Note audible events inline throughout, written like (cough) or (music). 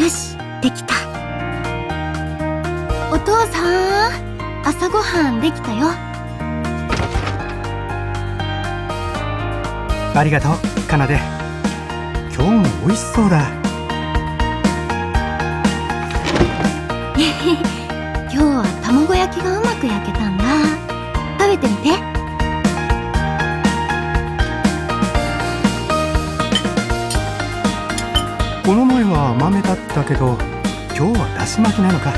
よしできた。お父さん朝ごはんできたよ。ありがとうかなで。今日も美味しそうだ。(laughs) 今日は卵焼きがうまく焼けたんだ。食べてみて前は甘めだったけど今日はだし巻きなのか。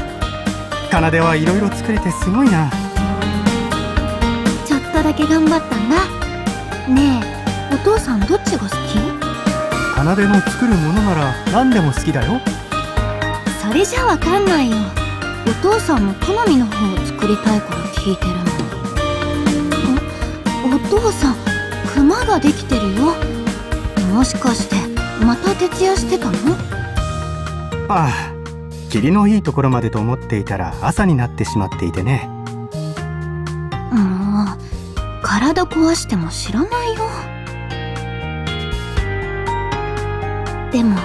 かなではいろいろ作れてすごいな。ちょっとだけ頑張ったんだ。ねえお父さんどっちが好き？かなでの作るものなら何でも好きだよ。それじゃわかんないよ。お父さんの好みの方を作りたいから聞いてるの。おお父さんクマができてるよ。もしかしてまた徹夜してたの？ああ霧のいいところまでと思っていたら朝になってしまっていてね。もう体壊しても知らないよ。でも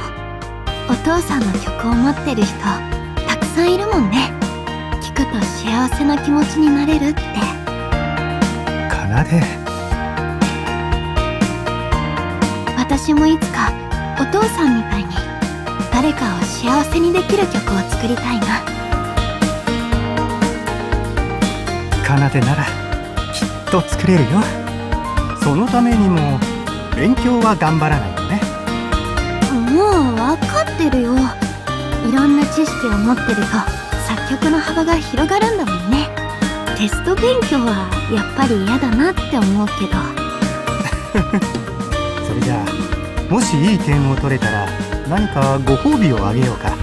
お父さんの曲を持ってる人たくさんいるもんね。聞くと幸せな気持ちになれるって。かなで。私もいつかお父さんみたいに誰かを幸せにできる曲を作りたいな。かなでならきっと作れるよ。そのためにも勉強は頑張らないとね。もう分かってるよ。いろんな知識を持ってると作曲の幅が広がるんだもんね。テスト勉強はやっぱり嫌だなって思うけど。(laughs) それじゃあもしいい点を取れたら何かご褒美をあげようか。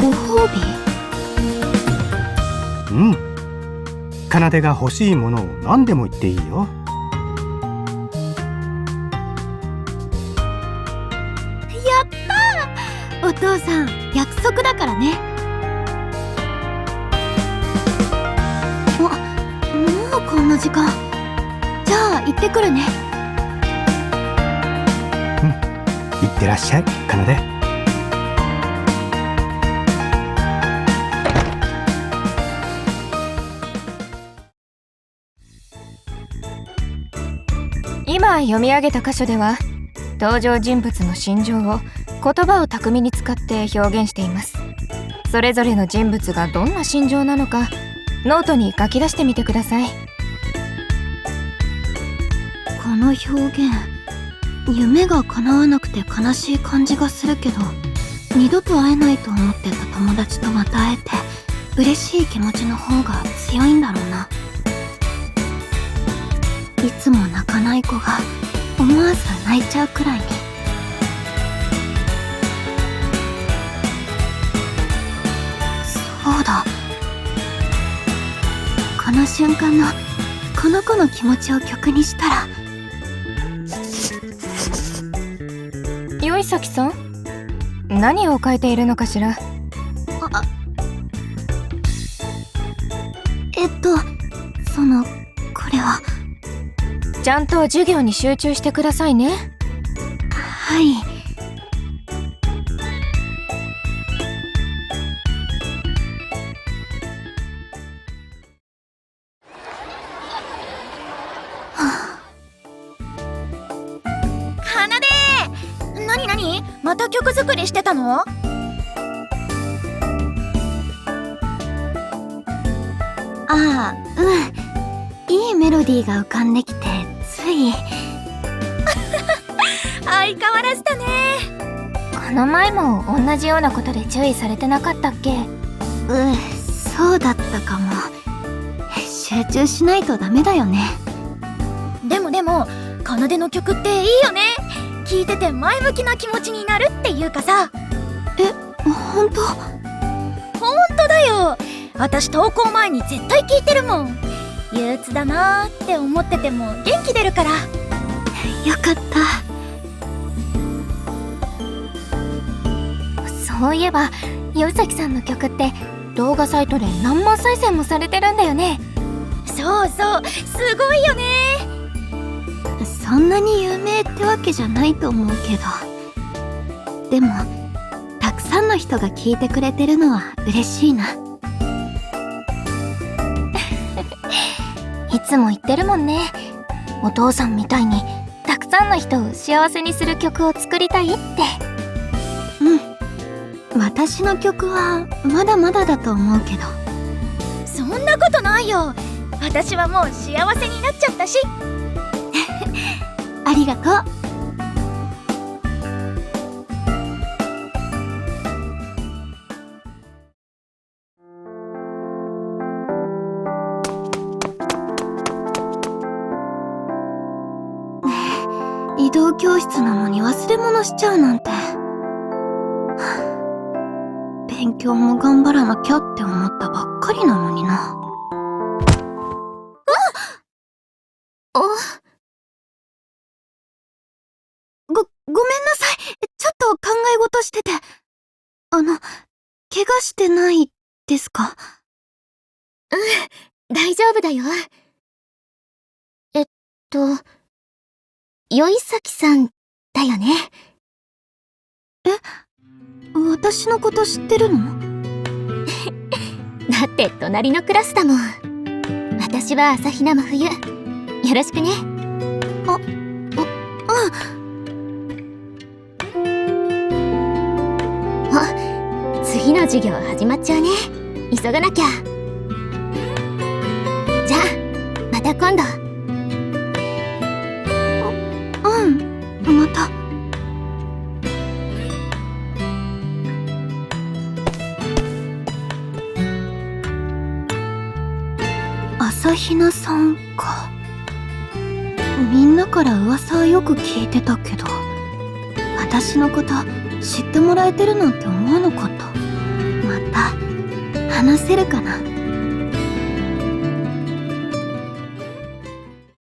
ご褒美？うん。かなでが欲しいものを何でも言っていいよ。お父さん約束だからね。あもうこんな時間。じゃあ行ってくるねってらっしゃい。かなで。今読み上げた箇所では登場人物の心情を言葉を巧みに使って表現しています。それぞれの人物がどんな心情なのかノートに書き出してみてください。この表現夢が叶わなくて悲しい感じがするけど二度と会えないと思ってた友達とまた会えて嬉しい気持ちの方が強いんだろうな。いつも泣かない子が思わず泣いちゃうくらいにそうだ。この瞬間のこの子の気持ちを曲にしたらよいさん？何を書いているのかしら？あ。えっとそのこれは。ちゃんと授業に集中してくださいね。はいなになにまた曲作りしてたの？ああうん。いいメロディーが浮かんできてつい。(laughs) 相変わらずだね。この前も同じようなことで注意されてなかったっけ？うんそうだったかも。集中しないとダメだよね。でもでもかなでの曲っていいよね聴いてて前向きな気持ちになるっていうかさ。ほんとほんとだよ。私投稿前に絶対聴いてるもん。憂鬱だなーって思ってても元気出るから。よかった。そういえばよいさきさんの曲って動画サイトで何万再生もされてるんだよね。そうそう。すごいよねそんなに有名ってわけじゃないと思うけどでもたくさんの人が聞いてくれてるのは嬉しいな。(laughs) いつも言ってるもんねお父さんみたいにたくさんの人を幸せにする曲を作りたいってうん。私の曲はまだまだだと思うけど。そんなことないよ私はもう幸せになっちゃったし (laughs) ありがとう。移動教室なのに忘れ物しちゃうなんて。勉強も頑張らなきゃって思ったばっかりなのにな。してて。あの、怪我してないですか？大丈夫だよ。えっとよいさきさんだよね。私のこと知ってるの？(laughs) だって隣のクラスだもん。私は朝比奈真冬。よろしくね。あ次の授業始まっちゃうね急がなきゃじゃあまた今度うん、また。朝比奈さんか。みんなから噂はよく聞いてたけど、私のこと知ってもらえてるなんて思わなかっ。た、話せるかな？